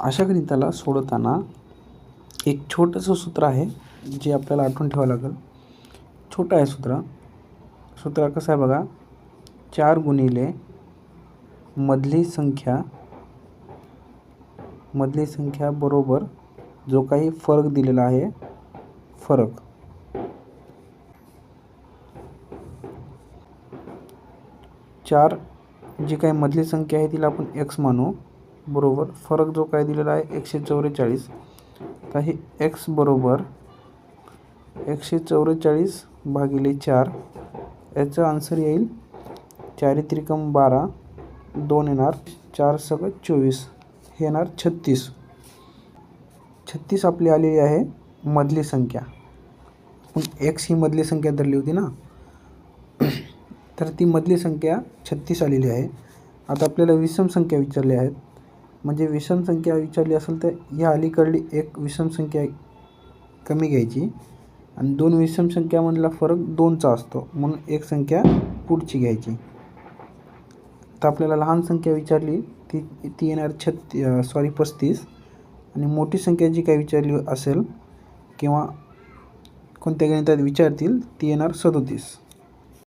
अशा गणिताला सोडवताना एक छोटंसं सूत्र आहे जे आपल्याला आठवून ठेवावं लागेल. छोटं आहे सूत्र. सूत्र कसं आहे बघा? चार गुणिले मधली संख्या मधली संख्या बरोबर जो काही फरक दिलेला आहे फरक. चार जी काही मधली संख्या आहे तिला आपण एक्स मानू. बरोबर. फरक जो काय दिलेला आहे एकशे चौवेचाळीस तर हे एक्स बरोबर एकशे चौवेचाळीस भागिले चार. याचं आन्सर येईल चारी त्रिकम बारा दोन येणार चार सगळं चोवीस. हे येणार छत्तीस. छत्तीस आपली आलेली आहे मधली संख्या. पण एक्स ही मधली संख्या धरली होती ना? तर ती मधली संख्या छत्तीस आलेली आहे. आता आपल्याला विषम संख्या विचारल्या आहेत. म्हणजे विषम संख्या विचारली असेल तर ह्या अलीकडली एक विषम संख्या कमी घ्यायची. आणि दोन विषम संख्यामधला फरक दोनचा असतो. म्हणून एक संख्या पुढची घ्यायची. तर आपल्याला लहान संख्या विचारली ती ती येणार छत्ती सॉरी पस्तीस. आणि मोठी संख्या जी काही विचारली असेल किंवा कोणत्या गणितात विचारतील ती येणार सदोतीस.